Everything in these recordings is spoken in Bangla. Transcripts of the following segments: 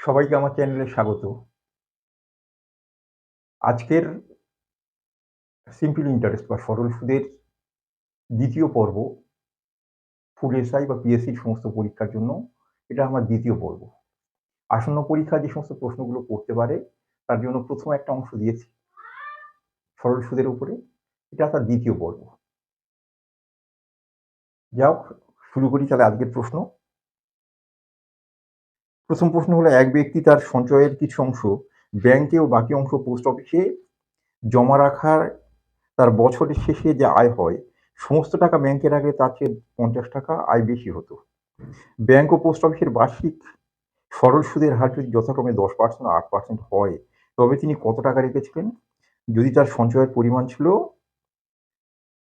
সবাইকে আমার চ্যানেলে স্বাগত। আজকের সিম্পল ইন্টারেস্ট বা সরল সুদের দ্বিতীয় পর্ব ফুল এসআই বা পিএসসির সমস্ত পরীক্ষার জন্য এটা আমার দ্বিতীয় পর্ব। আসন্ন পরীক্ষা যে সমস্ত প্রশ্নগুলো করতে পারে, তার জন্য প্রথম একটা অংশ দিয়েছি সরল সুদের উপরে। এটা তার দ্বিতীয় পর্ব। যাও শুরু করি তাহলে আজকের প্রশ্ন। প্রথম প্রশ্ন হলো, এক ব্যক্তি তার সঞ্চয়ের কিছু অংশ ব্যাংকে ও বাকি অংশ পোস্ট অফিসে জমা রাখার, তার বছরের শেষে যে আয় হয়, সমস্ত টাকা ব্যাংকে রাখলে তার চেয়ে পঞ্চাশ টাকা আয় বেশি হতো। ব্যাংক ও পোস্ট অফিসের বার্ষিক সরল সুদের হার যদি যথাক্রমে দশ পার্সেন্ট আট পার্সেন্ট হয়, তবে তিনি কত টাকা রেখেছিলেন? যদি তার সঞ্চয়ের পরিমাণ ছিল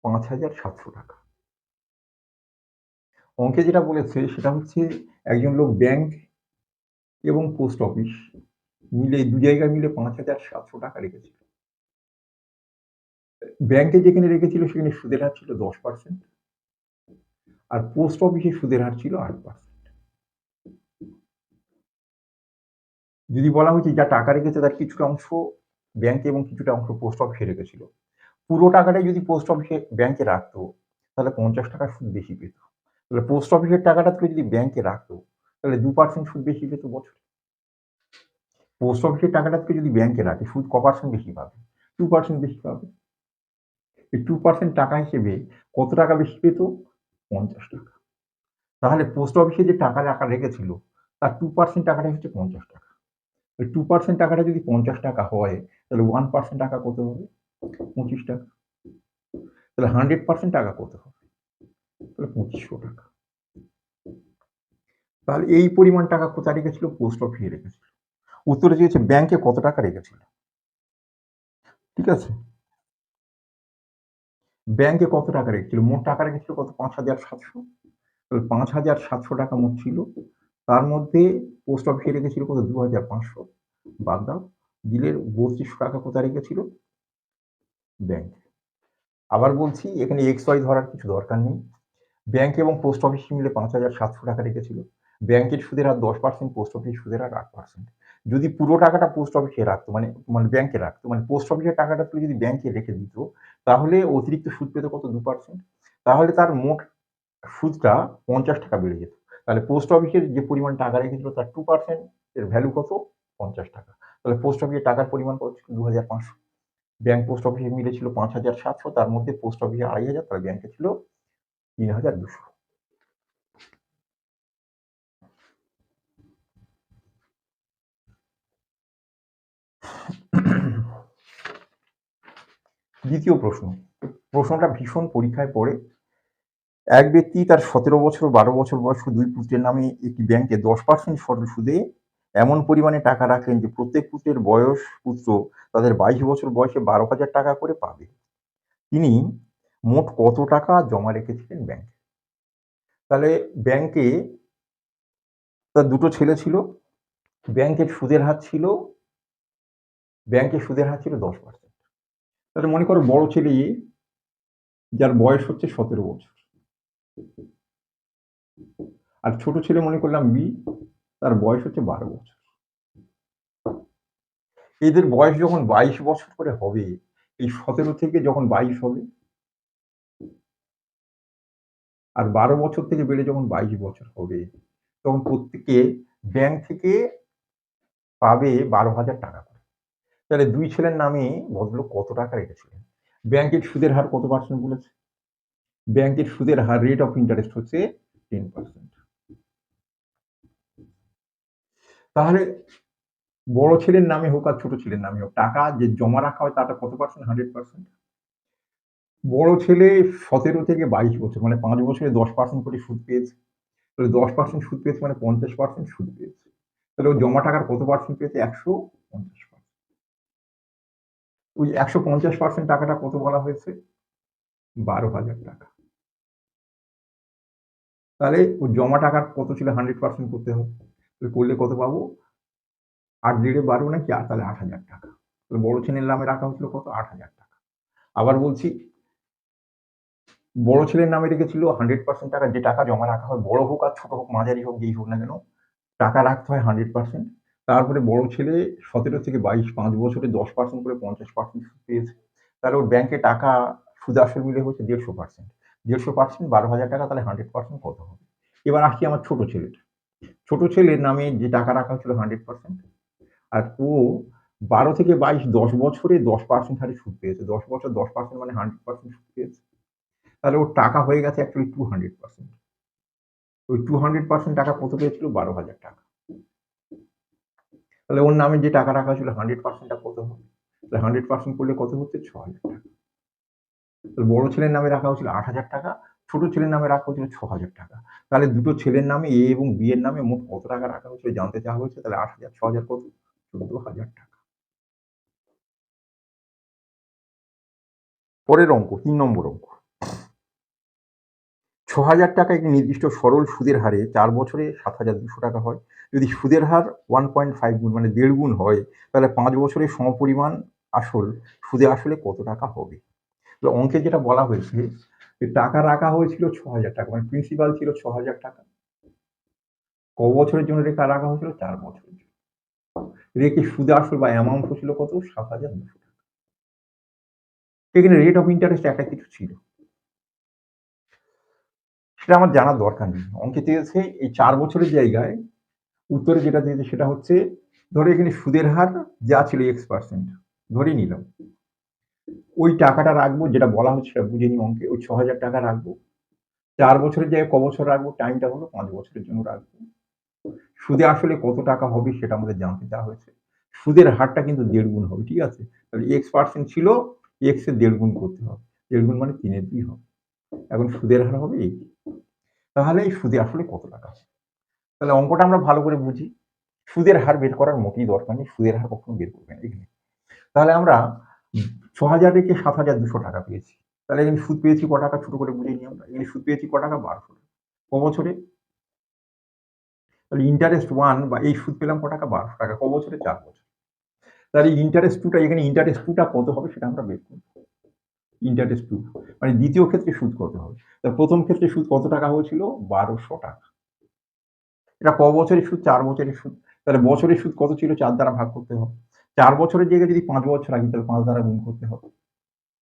পাঁচ হাজার সাতশো টাকা। অঙ্কে যেটা বলেছে, সেটা হচ্ছে একজন লোক ব্যাংক এবং পোস্ট অফিস মিলে দু জায়গায় মিলে পাঁচ হাজার সাতশো টাকা রেখেছিল। ব্যাংকে যেখানে রেখেছিল সেখানে সুদের হার ছিল দশ পার্সেন্ট আর পোস্ট অফিসে সুদের হার ছিল আট পার্সেন্ট। যদি বলা হয়েছে যা টাকা রেখেছে তার কিছুটা অংশ ব্যাংকে এবং কিছুটা অংশ পোস্ট অফিসে রেখেছিল। পুরো টাকাটাই যদি পোস্ট অফিসে ব্যাংকে রাখতো, তাহলে পঞ্চাশ টাকা সুদ বেশি পেত। তাহলে পোস্ট অফিসের টাকাটা তুলে যদি ব্যাংকে রাখতো, তাহলে দু পার্সেন্ট সুদ বেশি পেত বছরে। পোস্ট অফিসের টাকাটা থেকে যদি ব্যাংকে রাখে, সুদ ক পার্সেন্ট বেশি পাবে। টু পার্সেন্ট বেশি পাবে। এই টু পার্সেন্ট টাকা হিসেবে কত টাকা বেশি পেত? পঞ্চাশ টাকা। তাহলে পোস্ট অফিসে যে টাকা রাখা রেখেছিল, তার টু পার্সেন্ট টাকাটা হচ্ছে পঞ্চাশ টাকা। ওই টু পার্সেন্ট টাকাটা যদি পঞ্চাশ টাকা হয়, তাহলে ওয়ান পার্সেন্ট টাকা কত হবে? পঁচিশ টাকা। তাহলে হান্ড্রেড পার্সেন্ট টাকা কত হবে? তাহলে পঁচিশশো টাকা। তাহলে এই পরিমাণ টাকা কোথায় রেখেছিল? পোস্ট অফিসে রেখেছিল। উত্তরে চেয়েছে ব্যাংকে কত টাকা রেখেছিল? ঠিক আছে? ব্যাংকে কত টাকা রেখেছিল? মোট টাকা রেখেছিল কত? পাঁচ হাজার সাতশো। তাহলে পাঁচ হাজার সাতশো টাকা মোট ছিল। তার মধ্যে পোস্ট অফিসে রেখেছিল কত? দু হাজার পাঁচশো। বাদ দাও। দিলের বত্রিশশো টাকা কোথায় রেখেছিল? ব্যাংক আবার বলছি, এখানে এক্স ওয়াই ধরার কিছু দরকার নেই। ব্যাংক এবং পোস্ট অফিস মিলে পাঁচ হাজার সাতশো টাকা রেখেছিল। ব্যাংকের সুদের হার দশ পার্সেন্ট পোস্ট অফিস সুদের হার আট পার্সেন্ট যদি পুরো টাকাটা পোস্ট অফিসে রাখতো মানে মানে ব্যাংকে রাখতো মানে পোস্ট অফিসের টাকাটা তুলে যদি ব্যাংকে রেখে দিত, তাহলে অতিরিক্ত সুদ পেত কত? দু পার্সেন্ট তাহলে তার মোট সুদটা পঞ্চাশ টাকা বেড়ে যেত। তাহলে পোস্ট অফিসের যে পরিমাণ টাকা রেখেছিল, তার টু পার্সেন্ট এর ভ্যালু কত? পঞ্চাশ টাকা। তাহলে পোস্ট অফিসের টাকার পরিমাণ কত ছিল? দু হাজার পাঁচশো। ব্যাংক পোস্ট অফিসে মিলেছিল পাঁচ হাজার সাতশো, তার মধ্যে পোস্ট অফিসে আড়াই হাজার তার ব্যাংকে ছিল তিন হাজার দুশো। দ্বিতীয় প্রশ্ন। প্রশ্নটা ভীষণ পরীক্ষায় পড়ে। এক ব্যক্তি তার সতেরো বছর বারো বছর বয়স্ক দুই পুত্রের নামে একটি ব্যাংকে দশ পার্সেন্ট সরল সুদে এমন পরিমাণে টাকা রাখলেন যে প্রত্যেক পুত্রের বয়স পুত্র তাদের বাইশ বছর বয়সে বারো হাজার টাকা করে পাবে। তিনি মোট কত টাকা জমা রেখেছিলেন ব্যাংকে? তাহলে ব্যাংকে তার দুটো ছেলে ছিল, ব্যাংকের সুদের হার ছিল, ব্যাংকের সুদের হার ছিল দশ পার্সেন্ট তাহলে মনে করো বড় ছেলে যার বয়স হচ্ছে সতেরো বছর। আর ছোট ছেলে মনে করলাম বি, তার বয়স হচ্ছে বারো বছর। এদের বয়স যখন বাইশ বছর করে হবে, এই সতেরো থেকে যখন বাইশ হবে, আর বারো বছর থেকে বেড়ে যখন বাইশ বছর হবে, তখন প্রত্যেকে ব্যাংক থেকে পাবে বারো হাজার টাকা। তাহলে দুই ছেলের নামে ভদ্রলোক কত টাকা রেখেছিলেন? ব্যাংকের সুদের হার কত পার্সেন্ট বলেছে? ব্যাংকের সুদের হার রেট অফ ইন্টারেস্ট হচ্ছে টেন পার্সেন্ট তাহলে বড় ছেলের নামে হোক আর ছোট ছেলের নামে হোক, টাকা যে জমা রাখা হয় তাটা কত পার্সেন্ট হান্ড্রেড পার্সেন্ট বড় ছেলে সতেরো থেকে বাইশ বছর মানে পাঁচ বছরে দশ পার্সেন্ট করে সুদ পেয়েছে। তাহলে দশ পার্সেন্ট সুদ পেয়েছে মানে পঞ্চাশ পার্সেন্ট সুদ পেয়েছে। তাহলে ও জমা টাকার কত পার্সেন্ট পেয়েছে? একশো পঞ্চাশ ওই একশো পঞ্চাশ পার্সেন্ট টাকাটা কত বলা হয়েছে? বারো হাজার টাকা। তাহলে ও জমা টাকার কত ছিল? হান্ড্রেড পার্সেন্ট করতে হবে। করলে কত পাবো? আট দেড়ে বারো নাকি? আট তাহলে আট হাজার টাকা। তাহলে বড় ছেলের নামে রাখা হয়েছিল কত? আট হাজার টাকা। আবার বলছি, বড় ছেলের নামে রেখেছিল হান্ড্রেড পার্সেন্ট টাকা। যে টাকা জমা রাখা হয়, বড় হোক আর ছোট হোক, মাঝারি হোক, যেই হোক না কেন, টাকা রাখতে হয় হান্ড্রেড পার্সেন্ট। তারপরে বড় ছেলে সতেরো থেকে বাইশ, পাঁচ বছরে দশ পার্সেন্ট করে পঞ্চাশ পার্সেন্ট সুদ পেয়েছে। তাহলে ওর ব্যাংকে টাকা সুদ আসল মিলে হচ্ছে দেড়শো পার্সেন্ট দেড়শো পার্সেন্ট বারো হাজার টাকা, তাহলে হান্ড্রেড পার্সেন্ট কত হবে? এবার আসছি আমার ছোট ছেলেটা ছোট ছেলের নামে যে টাকা রাখা হচ্ছিল হান্ড্রেড পার্সেন্ট আর ও বারো থেকে বাইশ, দশ বছরে দশ পার্সেন্ট হারে সুদ পেয়েছে। দশ বছর দশ পার্সেন্ট মানে হান্ড্রেড পার্সেন্ট সুদ পেয়েছে। তাহলে ওর টাকা হয়ে গেছে অ্যাকচুয়ালি টু হান্ড্রেড পার্সেন্ট ওই টু হান্ড্রেড পার্সেন্ট টাকা কত পেয়েছিল? বারো হাজার টাকা। তাহলে ওর নামে যে টাকা রাখা ছিল হান্ড্রেড পার্সেন্টটা কত হবে? তাহলে হান্ড্রেড পার্সেন্ট করলে কত হচ্ছে? ছ হাজার টাকা। তাহলে বড় ছেলের নামে রাখা হয়েছিল আট হাজার টাকা, ছোট ছেলের নামে রাখা হয়েছিল ছ হাজার টাকা। তাহলে দুটো ছেলের নামে এ এবং বি এর নামে মোট কত টাকা রাখা হয়েছিল জানতে চাওয়া হয়েছে? তাহলে আট হাজার ছ হাজার কত? চোদ্দ হাজার টাকা। পরের অঙ্ক, তিন নম্বর অঙ্ক। হাজার টাকা একটি নির্দিষ্ট সরল সুদের হারে চার বছরে সাত হাজার দুশো টাকা হয়। যদি সুদের হার ওয়ান পয়েন্ট ফাইভ গুণ মানে দেড় গুণ হয়, তাহলে পাঁচ বছরে সমপরিমাণ আসল সুদে আসলে কত টাকা হবে? অঙ্কে যেটা বলা হয়েছে, যে টাকা রাখা হয়েছিল ছ হাজার টাকা মানে প্রিন্সিপাল ছিল ছ হাজার টাকা। ক বছরের জন্য রেখা রাখা হয়েছিল চার বছরের জন্য। রেখে সুদে আসল বা অ্যামাউন্ট হচ্ছিল কত? সাত হাজার দুশো টাকা। এখানে রেট অফ ইন্টারেস্ট একটা কিছু ছিল। সেটা আমার জানার দরকার নেই। অঙ্কে চেয়েছে এই চার বছরের জায়গায় উত্তরে যেটা দিয়েছে সেটা হচ্ছে, ধরো এখানে সুদের হার যা ছিল এক্স পার্সেন্ট ধরেই নিলাম। ওই টাকাটা রাখব, যেটা বলা হচ্ছে সেটা বুঝে নিই অঙ্কে, ওই ছ হাজার টাকা রাখব। চার বছরের জায়গায় ক বছর রাখব টাইমটা হলো পাঁচ বছরের জন্য রাখব। সুদে আসলে কত টাকা হবে সেটা আমাদের জানতে চাওয়া হয়েছে। সুদের হারটা কিন্তু দেড় গুণ হবে, ঠিক আছে? তাহলে এক্স পার্সেন্ট ছিল এক্সের দেড় গুণ করতে হবে। দেড় গুণ মানে তিনের দুই হবে। এখন সুদের হার হবে এই। তাহলে এই সুদে আসলে কত টাকা? তাহলে অঙ্কটা আমরা ভালো করে বুঝি। সুদের হার বের করার মোটেই দরকার নেই, সুদের হার কখনো বের করবে না, এখানে। তাহলে আমরা ছ হাজার রেখে সাত হাজার দুশো টাকা পেয়েছি। তাহলে এখানে সুদ পেয়েছি ক টাকা? ছোট করে বুঝে নিই আমরা। এখানে সুদ পেয়েছি ক টাকা? বারোশো ক বছরে? তাহলে ইন্টারেস্ট ওয়ান বা এই সুদ পেলাম ক টাকা? বারোশো টাকা। ক বছরে? চার বছর। তাহলে ইন্টারেস্ট টুটা এখানে ইন্টারেস্ট টুটা কত হবে সেটা আমরা বের করব। ইন্টারেস্ট টু মানে দ্বিতীয় ক্ষেত্রে সুদ কত হবে? তাহলে প্রথম ক্ষেত্রে সুদ কত টাকা হয়েছিল? বারোশো টাকা। এটা ক বছরের সুদ? চার বছরের সুদ। তাহলে বছরের সুদ কত ছিল? চার দ্বারা ভাগ করতে হবে। চার বছরের জায়গায় যদি পাঁচ বছর আগে তাহলে পাঁচ দ্বারা গুণ করতে হবে।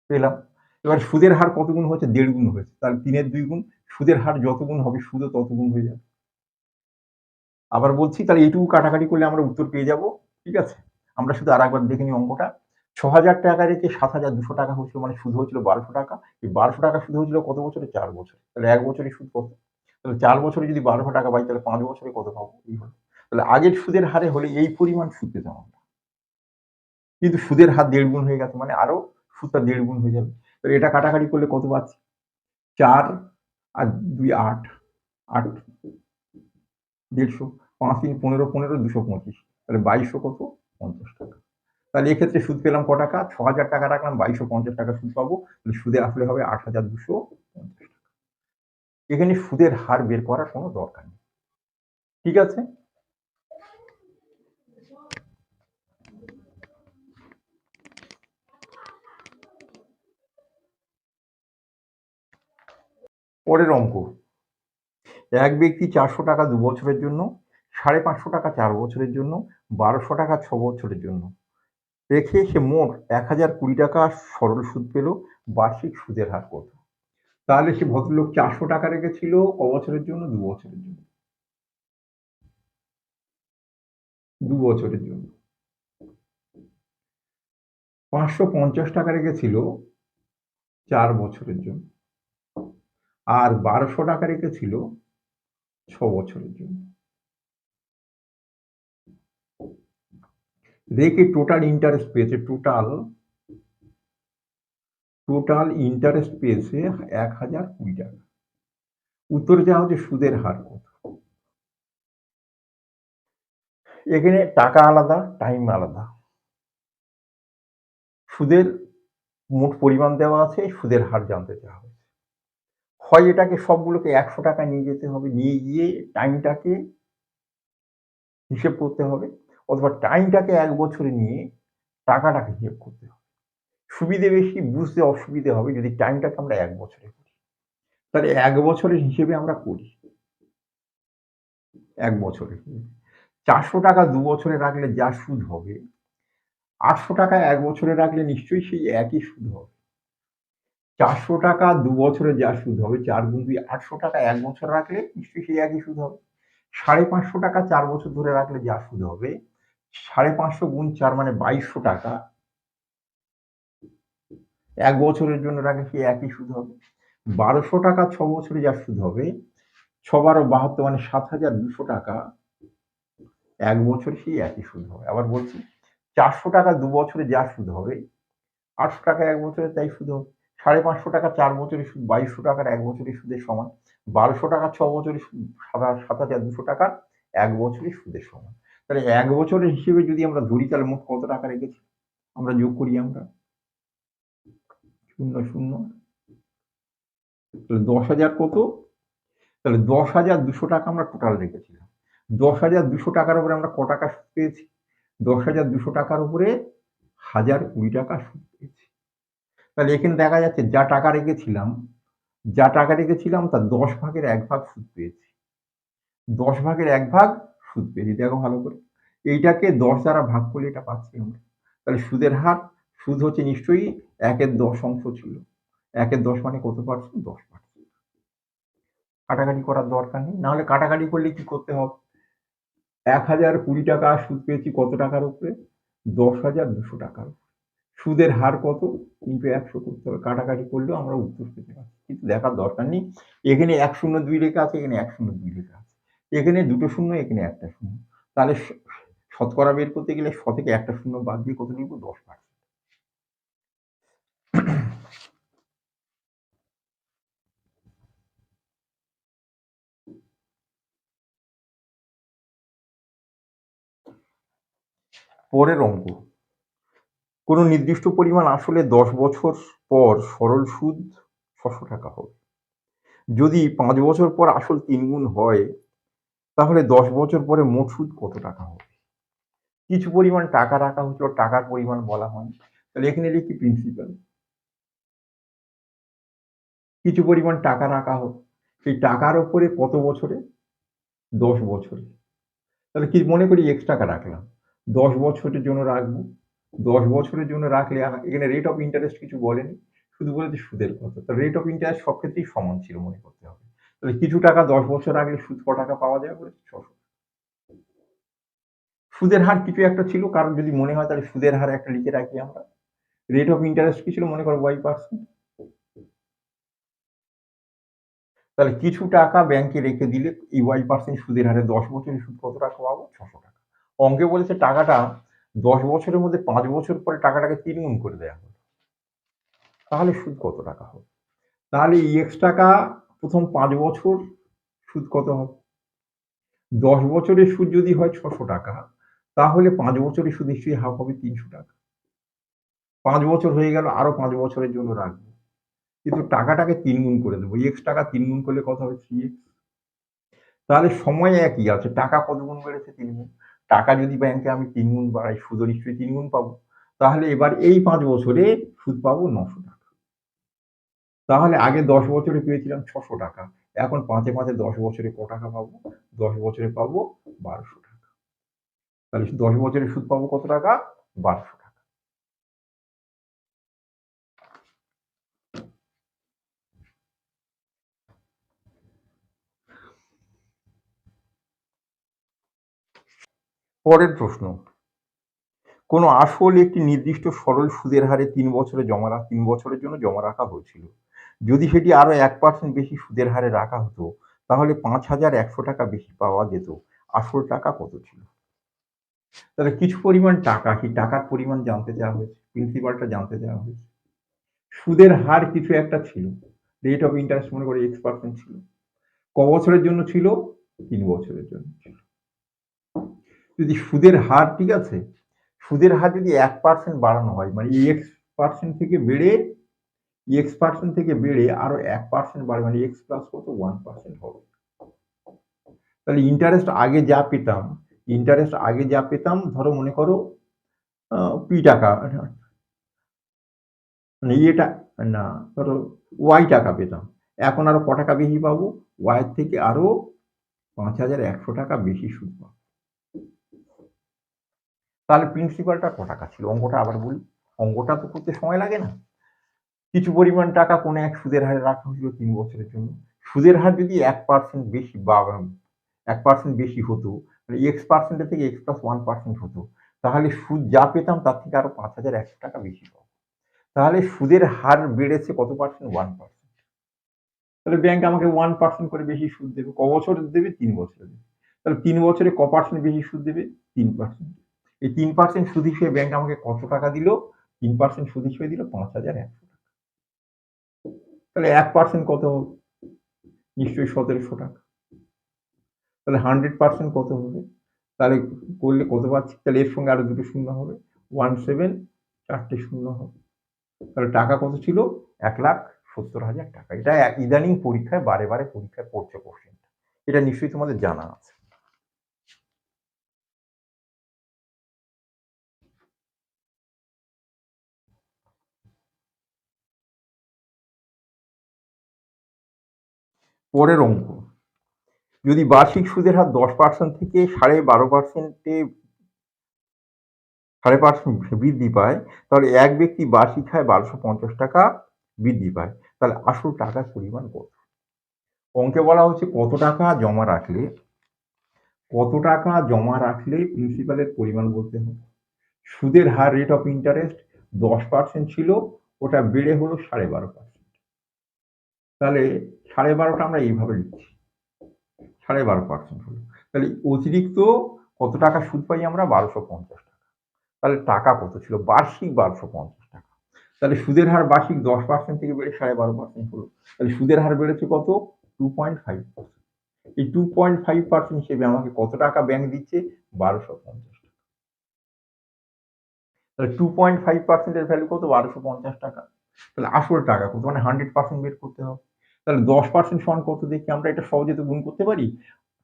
পেলাম। এবার সুদের হার কত গুণ হয়েছে? দেড় গুণ হয়েছে। তাহলে তিনের দুই গুণ, সুদের হার যত গুণ হবে, সুদও তত গুণ হয়ে যাবে। আবার বলছি, তাহলে এইটুকু কাটাকাটি করলে আমরা উত্তর পেয়ে যাব। ঠিক আছে? আমরা শুধু আর একবার দেখে নিই অঙ্কটা। ছ হাজার টাকা রেখে সাত হাজার দুশো টাকা হয়েছিল মানে সুদ হয়েছিল বারোশো টাকা। এই বারোশো টাকা সুদ হয়েছিল কত বছরে? চার বছর। তাহলে এক বছরে সুদ কত? তাহলে চার বছরে যদি বারোশো টাকা পাই, তাহলে পাঁচ বছরে কত পাবো? এই হলো। তাহলে আগের সুদের হারে হলে এই পরিমাণ সুদ পেতাম আমরা। কিন্তু সুদের হার দেড় গুণ হয়ে গেছে মানে আরও সুদটা দেড় গুণ হয়ে যাবে। তাহলে এটা কাটাকাটি করলে কত পাচ্ছি? চার আর দুই আট আট দেড়শো, পাঁচ তিন, পনেরো পনেরো, দুশো পঁচিশ। তাহলে বাইশশো কত? পঞ্চাশ টাকা। তাহলে এক্ষেত্রে সুদ পেলাম ক টাকা? ছ হাজার টাকা রাখলাম, বাইশশো পঞ্চাশ টাকা সুদ পাবো। তাহলে সুদে আসলে হবে আট হাজার দুশো পঞ্চাশ টাকা। এখানে সুদের হার বের করার কোনো দরকার নেই। ঠিক আছে? পরের অঙ্ক। এক ব্যক্তি চারশো টাকা দু বছরের জন্য, সাড়ে পাঁচশো টাকা চার বছরের জন্য, বারোশো টাকা ছ বছরের জন্য। রেখে সে মোট এক হাজার কুড়ি টাকা সরল সুদ পেল, বার্ষিক সুদের হার কত? তাহলে সে ভদ্রলোক চারশো টাকা রেখেছিল ক বছরের জন্য? দু বছরের জন্য। দু বছরের জন্য। পাঁচশো পঞ্চাশ টাকা রেখেছিল চার বছরের জন্য। আর বারোশো টাকা রেখেছিল ছ বছরের জন্য। রেখে টোটাল ইন্টারেস্ট পেয়েছে টোটাল টোটাল ইন্টারেস্ট পেয়েছে এক হাজার কুড়ি টাকা। উত্তর যা হচ্ছে সুদের হার কত? এখানে টাকা আলাদা টাইম আলাদা। সুদের মোট পরিমাণ দেওয়া আছে, সুদের হার জানতে চাওয়া হয়েছে। হয় এটাকে সবগুলোকে একশো টাকা নিয়ে যেতে হবে, নিয়ে গিয়ে টাইমটাকে হিসেব করতে হবে। অথবা টাইমটাকে এক বছরে নিয়ে টাকাটাকে হিসেব করতে হবে। সুবিধে বেশি, বুঝতে অসুবিধে হবে যদি টাইমটাকে আমরা এক বছরে করি। তাহলে এক বছরের হিসেবে আমরা করি। এক বছরে চারশো টাকা দু বছরে রাখলে যা সুদ হবে, আটশো টাকা এক বছরে রাখলে নিশ্চয়ই সেই একই সুদ হবে। চারশো টাকা দু বছরে যা সুদ হবে, চার গুণ দুই, আটশো টাকা এক বছর রাখলে নিশ্চয়ই সেই একই সুদ হবে। সাড়ে পাঁচশো টাকা চার বছর ধরে রাখলে যা সুদ হবে সাড়ে পাঁচশো গুণ চার মানে বাইশশো টাকা। এক বছরের জন্য রাখলে সেই একই সুদ হবে। বারোশো টাকা ছ বছরে যা সুদ হবে, ছ বারো বাহাত্তর মানে সাত হাজার দুশো টাকা। এক বছরে সেই একই সুদ হবে। আবার বলছি, চারশো টাকা দু বছরে যা সুদ হবে, আটশো টাকা এক বছরে তাই সুদ হবে। সাড়ে পাঁচশো টাকা চার বছরের সুদ, বাইশশো টাকার এক বছরের সুদের সমান। বারোশো টাকা ছ বছরের সুদ সাত হাজার দুশো টাকার এক বছরের সুদের সমান। তাহলে এক বছরের হিসেবে যদি আমরা ধরি, তাহলে মোট কত টাকা রেখেছি? আমরা যোগ করি আমরা। শূন্য শূন্য। তাহলে দশ হাজার কত? তাহলে দশ হাজার দুশো টাকা আমরা টোটাল রেখেছিলাম। দশ হাজার দুশো টাকার উপরে আমরা ক টাকা সুদ পেয়েছি? দশ হাজার দুশো টাকার উপরে হাজার কুড়ি টাকা সুদ পেয়েছি। তাহলে এখানে দেখা যাচ্ছে যা টাকা রেখেছিলাম, যা টাকা রেখেছিলাম তার দশ ভাগের এক ভাগ সুদ পেয়েছি। দশ ভাগের এক ভাগ সুদ পেয়েছি দেখো ভালো করে। এইটাকে দশ দ্বারা ভাগ করলে এটা পাচ্ছি আমরা। তাহলে সুদের হার, সুদ হচ্ছে নিশ্চয়ই একের দশ অংশ ছিল। একের দশ মানে কত পার্সেন্ট দশ পার্সেন্ট কাটাকাটি করার দরকার নেই। নাহলে কাটাকাটি করলে কি করতে হবে? এক হাজার কুড়ি টাকা সুদ পেয়েছি কত টাকার উপরে? দশ হাজার দুশো টাকার সুদের হার কত? কিন্তু একশো করতে হবে। কাটাকাটি করলেও আমরা উত্তর পেতে পারি কিন্তু দেখার দরকার নেই। এখানে এক শূন্য দুই লেখা আছে, এখানে এক শূন্য দুই লেখা আছে। এখানে দুটো শূন্য, এখানে একটা শূন্য। তাহলে শতকরা বের করতে গেলে শ থেকে একটা শূন্য বাদ দিয়ে কত নিব দশ পার্সেন্ট পরের অঙ্ক। কোনো নির্দিষ্ট পরিমাণ আসলে দশ বছর পর সরল সুদ ছশো টাকা হবে। যদি পাঁচ বছর পর আসল তিন গুণ হয় তাহলে দশ বছর পরে মোট সুদ কত টাকা হবে? কিছু পরিমাণ টাকা রাখা হয়েছিল টাকার পরিমাণ বলা হয় তাহলে এখানে লিখি প্রিন্সিপাল কিছু পরিমাণ টাকা রাখা হোক, সেই টাকার ওপরে কত বছরে? দশ বছরে। তাহলে কি মনে করি এক্স টাকা রাখলাম। দশ বছরের জন্য রাখব। দশ বছরের জন্য রাখলে এখানে রেট অফ ইন্টারেস্ট কিছু বলেনি। শুধু বলেছে সুদের কথা। তো রেট অফ ইন্টারেস্ট সব ক্ষেত্রেই সমান ছিল মনে করতে হবে। কিছু টাকা দশ বছর আগে সুদ ক টাকা পাওয়া যায় বলে? ছশো। সুদের হার কিছু একটা ছিল, কারণ যদি মনে হয় তাহলে সুদের হার একটা লিখে রাখি আমরা। রেট অফ ইন্টারেস্ট কি ছিল মনে করো? ওয়াই পার্সেন্ট তাহলে কিছু টাকা ব্যাংকে রেখে দিলে এই ওয়াই পার্সেন্ট সুদের হারে দশ বছরের সুদ কত টাকা পাবো? ছশো টাকা। অঙ্কে বলেছে টাকাটা দশ বছরের মধ্যে পাঁচ বছর পরে টাকাটাকে তিন গুণ করে দেওয়া হলো। তাহলে সুদ কত টাকা হবে তাহলে এই এক্স টাকা প্রথম পাঁচ বছর সুদ কত হবে? দশ বছরের সুদ যদি হয় ছশো টাকা, তাহলে পাঁচ বছরের সুদ নিশ্চয়ই হাফ হবে তিনশো টাকা। পাঁচ বছর হয়ে গেল, আরও পাঁচ বছরের জন্য রাখব। কিন্তু টাকাটাকে তিন গুণ করে দেবো। এক্স টাকা তিন গুণ করলে কত হবে? থ্রি এক্স তাহলে সময় একই আছে। টাকা কত গুণ বেড়েছে? তিন গুণ। টাকা যদি ব্যাংকে আমি তিন গুণ বাড়াই, সুদও নিশ্চয়ই তিন গুণ পাবো। তাহলে এবার এই পাঁচ বছরে সুদ পাবো নশো টাকা। তাহলে আগে দশ বছরে পেয়েছিলাম ছশো টাকা। এখন পাঁচে পাঁচে দশ বছরে ক টাকা পাবো? দশ বছরে পাবো বারোশো টাকা। তাহলে দশ বছরে সুদ পাবো কত টাকা? বারোশো টাকা। পরের প্রশ্ন। কোনো আসল একটি নির্দিষ্ট সরল সুদের হারে তিন বছরে জমা রাখা তিন বছরের জন্য জমা রাখা হয়েছিল। যদি সেটি আরও এক পার্সেন্ট বেশি সুদের হারে রাখা হতো, তাহলে পাঁচ হাজার একশো টাকা বেশি পাওয়া যেত। আসল টাকা কত ছিল? তাহলে কিছু পরিমাণ টাকা, কি টাকার পরিমাণ জানতে চাওয়া হয়েছে? প্রিন্সিপালটা জানতে চাওয়া হয়েছে। সুদের হার কিছু একটা ছিল। রেট অফ ইন্টারেস্ট মনে করে এক্স পার্সেন্ট ছিল। ক বছরের জন্য ছিল? তিন বছরের জন্য ছিল। যদি সুদের হার, ঠিক আছে? সুদের হার যদি এক পার্সেন্ট বাড়ানো হয় মানে এক্স পার্সেন্ট থেকে বেড়ে এক্স পার্সেন্ট থেকে বেড়ে আরও এক পার্সেন্ট বাড়বে মানে এক্স প্লাস কত? ওয়ান পার্সেন্ট হবে। তাহলে ইন্টারেস্ট আগে যা পেতাম ইন্টারেস্ট আগে যা পেতাম, ধরো মনে করো পি টাকা মানে ইয়েটা না, ধরো ওয়াই টাকা পেতাম। এখন আরও ক টাকা বেশি পাবো? ওয়াই থেকে আরও পাঁচ হাজার একশো টাকা বেশি সুদ পাবো। তাহলে প্রিন্সিপালটা ক টাকা ছিল? অঙ্কটা আবার বলি। অঙ্কটা তো করতে সময় লাগে না। কিছু পরিমাণ টাকা কোনো এক সুদের হারে রাখা হয়েছিল তিন বছরের জন্য। সুদের হার যদি এক পার্সেন্ট বেশি বা এক পার্সেন্ট বেশি হতো এক্স পার্সেন্টের থেকে এক্স প্লাস ওয়ান পার্সেন্ট হতো, তাহলে সুদ যা পেতাম তার থেকে আরও পাঁচ হাজার একশো টাকা বেশি পাবো। তাহলে সুদের হার বেড়েছে কত পার্সেন্ট ওয়ান পার্সেন্ট তাহলে ব্যাংক আমাকে ওয়ান পার্সেন্ট করে বেশি সুদ দেবে, ক বছর দেবে? তিন বছরে দেবে। তাহলে তিন বছরে ক পার্সেন্ট বেশি সুদ দেবে? তিন পার্সেন্ট এই তিন পার্সেন্ট সুদ হিসেবে ব্যাংক আমাকে কত টাকা দিল? তিন পার্সেন্ট সুদ হিসেবে দিল পাঁচ হাজার একশো। তাহলে এক পার্সেন্ট কত? হবে নিশ্চয়ই সতেরোশো টাকা। তাহলে হান্ড্রেড পার্সেন্ট কত হবে? তাহলে করলে কত পাচ্ছি? তাহলে এর সঙ্গে আরও দুটো শূন্য হবে। ওয়ান সেভেন চারটে শূন্য হবে। তাহলে টাকা কত ছিল? এক লাখ সত্তর হাজার টাকা। এটা ইদানিং পরীক্ষায় বারে বারে পরীক্ষায় পড়ছে কোশ্চেনটা এটা নিশ্চয়ই তোমাদের জানা আছে। পরের অঙ্ক। যদি বার্ষিক সুদের হার দশ পার্সেন্ট থেকে সাড়ে বারো পার্সেন্টে সাড়ে পার্সেন্ট বৃদ্ধি পায়, তাহলে এক ব্যক্তি বার্ষিক আয় বারোশো পঞ্চাশ টাকা বৃদ্ধি পায়। তাহলে আসল টাকার পরিমাণ কত? অঙ্কে বলা হচ্ছে কত টাকা জমা রাখলে, কত টাকা জমা রাখলে প্রিন্সিপালের পরিমাণ বলতে হবে? সুদের হার রেট অফ ইন্টারেস্ট দশ পার্সেন্ট ছিল, ওটা বেড়ে হলো সাড়ে বারো পার্সেন্ট তাহলে সাড়ে বারোটা আমরা এইভাবে লিখছি। সাড়ে বারো পার্সেন্ট হলো। তাহলে অতিরিক্ত কত টাকা সুদ পাই আমরা? বারোশো পঞ্চাশ টাকা। তাহলে টাকা কত ছিল? বার্ষিক বারোশো পঞ্চাশ টাকা। তাহলে সুদের হার বার্ষিক দশ পার্সেন্ট থেকে বেড়ে সাড়ে বারো পার্সেন্ট হলো। তাহলে সুদের হার বেড়েছে কত? টু পয়েন্ট ফাইভ পার্সেন্ট এই টু পয়েন্ট ফাইভ পার্সেন্ট হিসেবে আমাকে কত টাকা ব্যাংক দিচ্ছে? বারোশো পঞ্চাশ টাকা। তাহলে টু পয়েন্ট ফাইভ পার্সেন্টের ভ্যালু কত? বারোশো পঞ্চাশ টাকা। তাহলে আসল টাকা কত? মানে হান্ড্রেড পার্সেন্ট বের করতে হবে। তাহলে দশ পার্সেন্ট সমান কত দেখি আমরা এটা সহজে তো গুণ করতে পারি?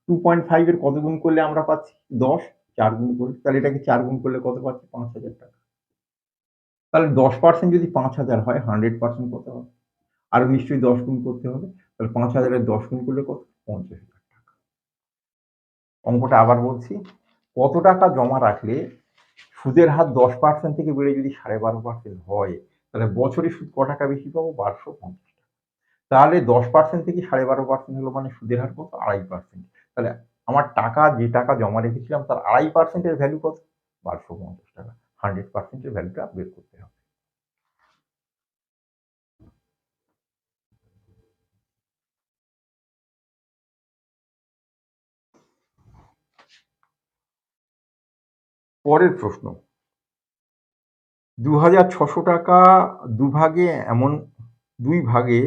টু পয়েন্ট ফাইভের কত গুণ করলে আমরা পাচ্ছি? দশ, চার গুণ করলে তাহলে এটাকে চার গুণ করলে কত পাচ্ছি? পাঁচ হাজার টাকা। তাহলে দশ পার্সেন্ট যদি পাঁচ হাজার হয় হান্ড্রেড পার্সেন্ট কত হবে? আরও নিশ্চয়ই দশ গুণ করতে হবে। তাহলে পাঁচ হাজারের দশ গুণ করলে কত? পঞ্চাশ হাজার টাকা। অঙ্কটা আবার বলছি, কত টাকা জমা রাখলে সুদের হার দশ পার্সেন্ট থেকে বেড়ে যদি সাড়ে বারো পার্সেন্ট হয়, তাহলে বছরে সুদ ক টাকা বেশি পাবো? বারোশো পঞ্চাশ। তাহলে দশ পার্সেন্ট থেকে সাড়ে বারো পার্সেন্ট হলো মানে সুদের হার কত? আড়াই পার্সেন্ট তাহলে আমার টাকা, যে টাকা জমা রেখেছিলাম, তার আড়াই পার্সেন্টের ভ্যালু কত? বারোশো পঞ্চাশ টাকা। হান্ড্রেড পার্সেন্টের ভ্যালুটা বের করতে হবে। পরের প্রশ্ন। দু হাজার ছশো টাকা দুভাগে এমন দুই ভাগে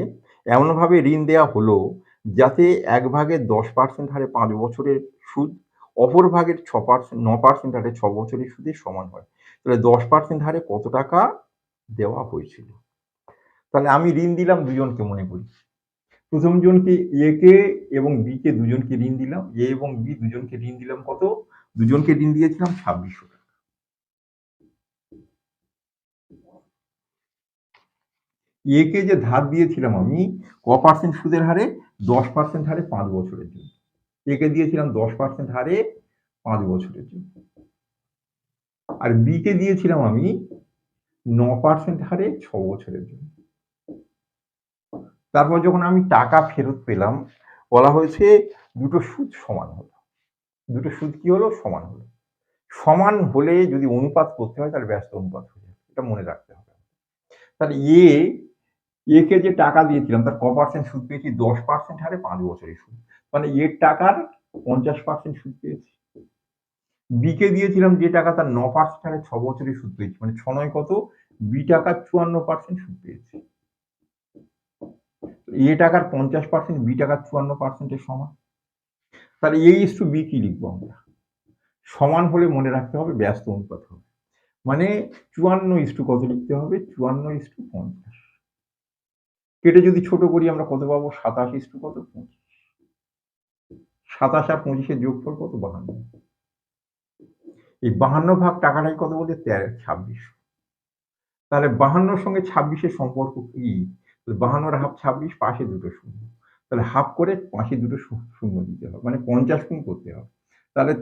এমনভাবে ঋণ দেওয়া হলো যাতে এক ভাগের দশ পার্সেন্ট হারে পাঁচ বছরের সুদ, অপর ভাগের ছ পার্সেন্ট ন পার্সেন্ট হারে ছ বছরের সুদের সমান হয়। তাহলে দশ পার্সেন্ট হারে কত টাকা দেওয়া হয়েছিল? তাহলে আমি ঋণ দিলাম দুজনকে মনে করি। প্রথম জনকে এ কে এবং বি কে দুজনকে ঋণ দিলাম। এ এবং বি দুজনকে ঋণ দিলাম কত? দুজনকে ঋণ দিয়েছিলাম ছাব্বিশশো টাকা। এ কে যে ধার দিয়েছিলাম আমি ক পার্সেন্ট সুদের হারে দশ পার্সেন্ট হারে পাঁচ বছরের জন্য। এ কে দিয়েছিলাম দশ পার্সেন্ট হারে পাঁচ বছরের জন্য। আর বি কে দিয়েছিলাম আমি ন পার্সেন্ট হারে ছ বছরের জন্য। তারপর যখন আমি টাকা ফেরত পেলাম, বলা হয়েছে দুটো সুদ সমান হলো। দুটো সুদ কি হলো? সমান হলো। সমান হলে যদি অনুপাত করতে হয়, তাহলে ব্যস্ত অনুপাত হয়ে যাবে। এটা মনে রাখতে হবে। তাহলে এ একে যে টাকা দিয়েছিলাম, তার ক পার্সেন্ট সুদ পেয়েছি, দশ পার্সেন্ট হারে পাঁচ বছরের সুদ। মানে এর টাকার পঞ্চাশ পার্সেন্ট সুদ পেয়েছি। বিকে দিয়েছিলাম, যে টাকা তার ন পার্সেন্ট হারে ছ বছরের সুদ পেয়েছি। মানে ছ নয় কত? বি টাকার চুয়ান্ন পার্সেন্ট সুদ পেয়েছি। এ টাকার পঞ্চাশ পার্সেন্ট বি টাকার চুয়ান্ন পার্সেন্টের সমান। তাহলে এ ইস টু বি কি লিখব আমরা? সমান হলে মনে রাখতে হবে, ব্যস্ত অনুপাত হবে। মানে চুয়ান্ন ইস টু কত লিখতে হবে? চুয়ান্ন ইস টু পঞ্চাশ। কেটে যদি ছোট করি আমরা কত পাবো? সাতাশ ইস টু কত? পঁচিশ। সাতাশ আর পঁচিশের যোগফল কত? বাহান্ন। এই বাহান্ন ভাগ টাকাটাই কত বলতে? তেরো, ছাব্বিশ। তাহলে বাহান্নর সঙ্গে ছাব্বিশের সম্পর্ক কি? বাহান্নর হাফ ছাব্বিশ পাশে দুটো শূন্য। তাহলে হাফ করে পাশে দুটো শূন্য দিতে হবে। মানে পঞ্চাশ গুণ করতে হবে। তাহলে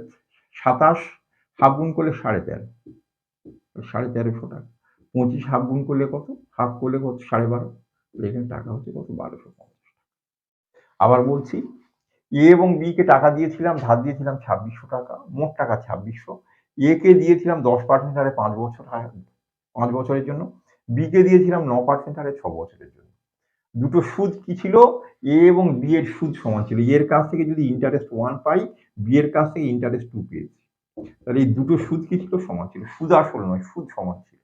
সাতাশ হাফ গুণ করলে সাড়ে তেরো। সাড়ে তেরোশো টাকা। পঁচিশ হাফ গুণ করলে কত? হাফ করলে কত? সাড়ে বারো। এখানে টাকা হচ্ছে কত? বারোশো পঞ্চাশ আবার বলছি, এ এবং বি কে টাকা দিয়েছিলাম, ধার দিয়েছিলাম ছাব্বিশশো টাকা, মোট টাকা ছাব্বিশশো। এ কে দিয়েছিলাম দশ পার্সেন্ট হারে পাঁচ বছর পাঁচ বছরের জন্য। বি কে দিয়েছিলাম ন পার্সেন্ট হারে ছ বছরের জন্য। দুটো সুদ কি ছিল? এ এবং বি এর সুদ সমান ছিল। এর কাছ থেকে যদি ইন্টারেস্ট ওয়ান পাই, বি এর কাছ থেকে ইন্টারেস্ট টু পেয়েছি। তাহলে এই দুটো সুদ কি ছিল? সমান ছিল। সুদ আসল নয়, সুদ সমান ছিল।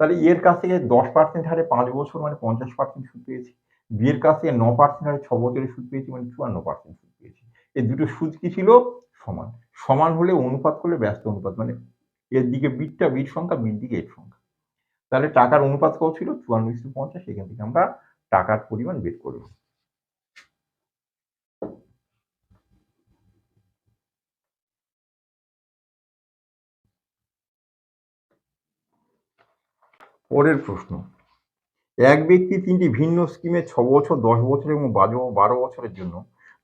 তাহলে এর কাছ থেকে দশ পার্সেন্ট হারে পাঁচ বছর মানে পঞ্চাশ পার্সেন্ট সুদ পেয়েছি। বি এর কাছ থেকে ন পার্সেন্ট হারে ছ বছরের সুদ পেয়েছি মানে চুয়ান্ন পার্সেন্ট সুদ পেয়েছি। এই দুটো সুদ কি ছিল? সমান। সমান হলে অনুপাত করলে ব্যস্ত অনুপাত মানে এর দিকে বিটটা বিট সংখ্যা বিট দিকে এর সংখ্যা। তাহলে টাকার অনুপাত কত ছিল? চুয়ান্ন ইস্টু পঞ্চাশ, এখান থেকে আমরা টাকার পরিমাণ বের করব পরের প্রশ্ন। এক ব্যক্তি তিনটি ভিন্ন স্কিমে ছ বছর, দশ বছর এবং বারো বারো বছরের জন্য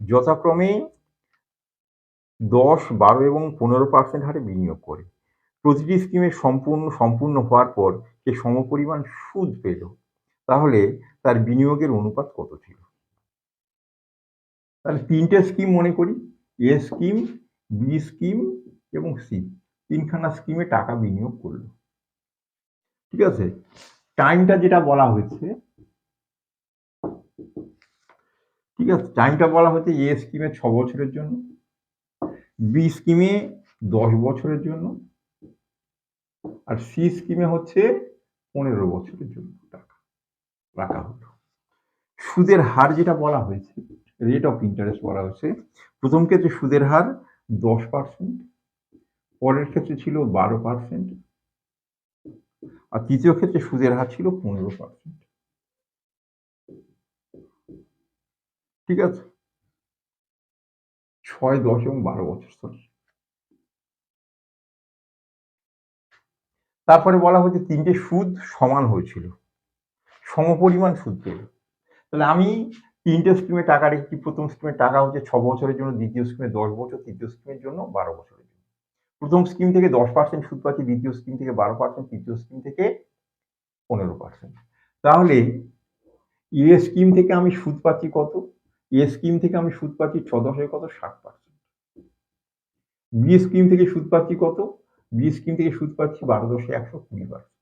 যথাক্রমে দশ, বারো এবং পনেরো পার্সেন্ট হারে বিনিয়োগ করে। প্রতিটি স্কিমের সম্পূর্ণ সম্পূর্ণ হওয়ার পর সে সমপরিমাণ সুদ পেল? তাহলে তার বিনিয়োগের অনুপাত কত ছিল? তাহলে তিনটে স্কিম মনে করি। এ স্কিম বি স্কিম এবং সি তিনখানা স্কিমে টাকা বিনিয়োগ করল। ঠিক আছে? টাইমটা যেটা বলা হয়েছে, ঠিক আছে? টাইমটা বলা হয়েছে এ স্কিমে ছ বছরের জন্য বি স্কিমে দশ বছরের জন্য, আর সি স্কিমে হচ্ছে পনেরো বছরের জন্য টাকা রাখা হলো। সুদের হার যেটা বলা হয়েছে রেট অফ ইন্টারেস্ট বলা হয়েছে, প্রথম ক্ষেত্রে সুদের হার দশ পার্সেন্ট পরের ক্ষেত্রে ছিল বারো পার্সেন্ট আর তৃতীয় ক্ষেত্রে সুদের হার ছিল পনেরো পার্সেন্ট। ঠিক আছে? ছয় দশ এবং বারো বছর সরি তারপরে বলা হয়েছে তিনটে সুদ সমান হয়েছিল। সমপরিমাণ সুদ পেল। তাহলে আমি তিনটে স্কিমে টাকা রেখেছি, প্রথম স্কিমে টাকা হচ্ছে ছ বছরের জন্য, দ্বিতীয় স্কিমে দশ বছর, তৃতীয় স্কিমের জন্য বারো বছরের প্রথম স্কিম থেকে দশ পার্সেন্ট সুদ পাচ্ছি, দ্বিতীয় স্কিম থেকে বারো পার্সেন্ট তৃতীয় স্কিম থেকে পনেরো পার্সেন্ট তাহলে এ স্কিম থেকে আমি সুদ পাচ্ছি কত? এ স্কিম থেকে আমি সুদ পাচ্ছি ছ দশে কত? ষাট পার্সেন্ট বি স্কিম থেকে সুদ পাচ্ছি কত? বি স্কিম থেকে সুদ পাচ্ছি বারো দশে একশো কুড়ি পার্সেন্ট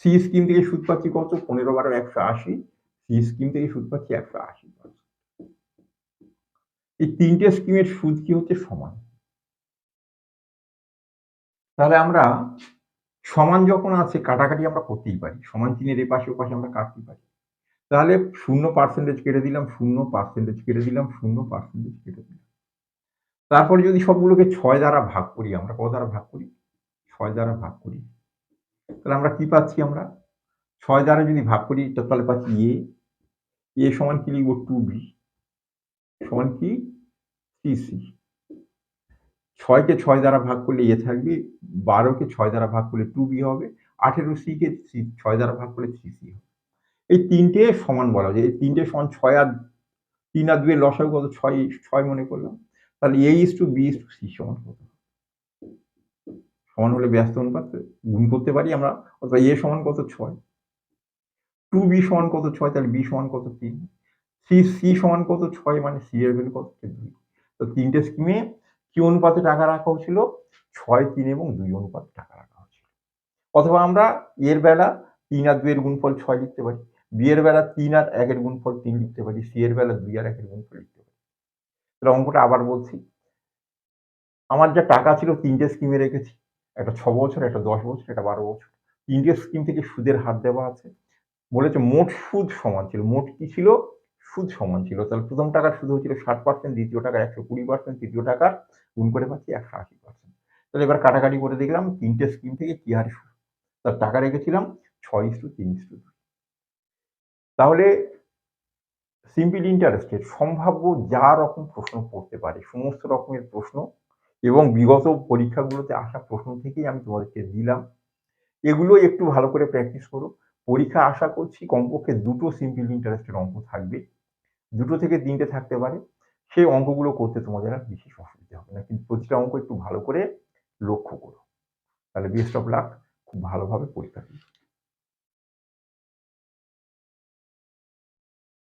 সি স্কিম থেকে সুদ পাচ্ছি কত? পনেরো বারো একশো আশি। সি স্কিম থেকে সুদ পাচ্ছি একশো আশি পার্সেন্ট এই তিনটে স্কিমের সুদ কি হচ্ছে? সমান। তাহলে আমরা সমান যখন আছে, কাটাকাটি আমরা করতেই পারি। সমান চিনের এ পাশে আমরা কাটতে পারি। তাহলে শূন্য পার্সেন্টেজ কেটে দিলাম, শূন্য পার্সেন্টেজ কেটে দিলাম, শূন্য পার্সেন্টেজ কেটে দিলাম। তারপরে যদি সবগুলোকে ছয় দ্বারা ভাগ করি, আমরা কত দ্বারা ভাগ করি? ছয় দ্বারা ভাগ করি। তাহলে আমরা কি পাচ্ছি আমরা? ছয় দ্বারা যদি ভাগ করি তাহলে পাচ্ছি এ। এ সমান কি লিখব? Two B. সমান কি? C C. ছয়কে ছয় দ্বারা ভাগ করলে এ থাকবে, বারোকে ছয় দ্বারা ভাগ করলে টু বি হবে, আঠেরো সিকে ছয় দ্বারা ভাগ করলে থ্রি সি হবে। এই তিনটে সমান বলা যায় এই তিনটে সমান ছয় আর তিন আর দুয়ের লসাগু কত? ছয় ছয় মনে করলাম। তাহলে A is to B is to C সমান কত? সমান হলে ব্যস্ত অনুপাত গুণ করতে পারি আমরা, অথবা এ সমান কত? ছয়। টু বি সমান কত? ছয়, তাহলে বি সমান কত? তিন। সি সি সমান কত? ছয় মানে সি এর ভ্যালু কত? দুই। তো তিনটে স্কিমে কি অনুপাতে টাকা রাখা হয়েছিল? ছয়, তিন এবং দুই অনুপাতে টাকা রাখা হয়েছিল। অথবা আমরা এর বেলা তিন আর দুইয়ের গুণফল ছয় লিখতে পারি। বিয়ের বেলা তিন আর একের গুণফল তিন লিখতে পারি। সি এর বেলা দুই আর একের গুণফল লিখতে পারি। তাহলে অঙ্কটা আবার বলছি। আমার যা টাকা ছিল তিনটে স্কিমে রেখেছি। একটা ছ বছর, একটা দশ বছর, একটা বারো বছর। তিনটে স্কিম থেকে সুদের হার দেওয়া আছে। বলেছে মোট সুদ সমান ছিল। মোট কি ছিল? সুদ সমান ছিল। তাহলে প্রথম টাকার সুদ হচ্ছিল ষাট পার্সেন্ট দ্বিতীয় টাকা একশো কুড়ি পার্সেন্ট তৃতীয় টাকার গুণ করে পাচ্ছি একশো আশি পার্সেন্ট তাহলে এবার কাটাকাটি করে দেখলাম তিনটে স্কিম থেকে কি হারে সুদ। তার টাকা রেখেছিলাম ছয় ইস্টু তিন ইস্টু তাহলে সিম্পল ইন্টারেস্টের সম্ভাব্য যা রকম প্রশ্ন পড়তে পারে, সমস্ত রকমের প্রশ্ন এবং বিগত পরীক্ষাগুলোতে আসা প্রশ্ন থেকেই আমি তোমাদেরকে দিলাম। এগুলো একটু ভালো করে প্র্যাকটিস করো। পরীক্ষা আশা করছি কমপক্ষে দুটো সিম্পল ইন্টারেস্টের অঙ্ক থাকবে। দুটো থেকে তিনটে থাকতে পারে। সেই অঙ্কগুলো করতে তোমাদের আর বিশেষ অসুবিধা হবে না। কিন্তু প্রতিটা অঙ্ক একটু ভালো করে লক্ষ্য করো। তাহলে বেস্ট অফ লাক খুব ভালোভাবে পরীক্ষা দিও